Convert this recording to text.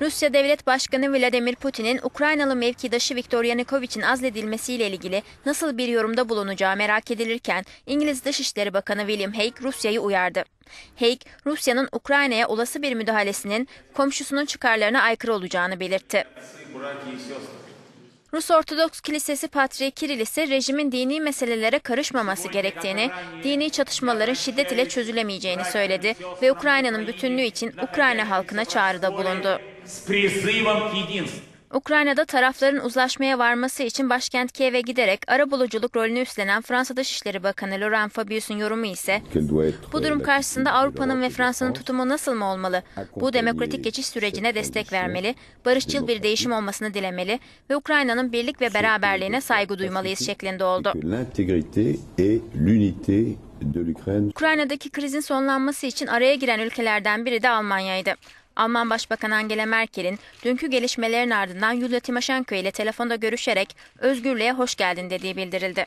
Rusya Devlet Başkanı Vladimir Putin'in Ukraynalı mevkidaşı Viktor Yanukovych'in azledilmesiyle ilgili nasıl bir yorumda bulunacağı merak edilirken İngiliz Dışişleri Bakanı William Hague Rusya'yı uyardı. Hague, Rusya'nın Ukrayna'ya olası bir müdahalesinin komşusunun çıkarlarına aykırı olacağını belirtti. Rus Ortodoks Kilisesi Patriği Kiril ise rejimin dini meselelere karışmaması gerektiğini, dini çatışmaların şiddet ile çözülemeyeceğini söyledi ve Ukrayna'nın bütünlüğü için Ukrayna halkına çağrıda bulundu. Ukrayna'da tarafların uzlaşmaya varması için başkent Kiev'e giderek arabuluculuk rolünü üstlenen Fransa Dışişleri Bakanı Laurent Fabius'un yorumu ise bu durum karşısında Avrupa'nın ve Fransa'nın tutumu nasıl mı olmalı? Bu demokratik geçiş sürecine destek vermeli, barışçıl bir değişim olmasını dilemeli ve Ukrayna'nın birlik ve beraberliğine saygı duymalıyız şeklinde oldu. Ukrayna'daki krizin sonlanması için araya giren ülkelerden biri de Almanya'ydı. Alman Başbakan Angela Merkel'in dünkü gelişmelerin ardından Yulia Tymoshenko ile telefonda görüşerek özgürlüğe hoş geldin dediği bildirildi.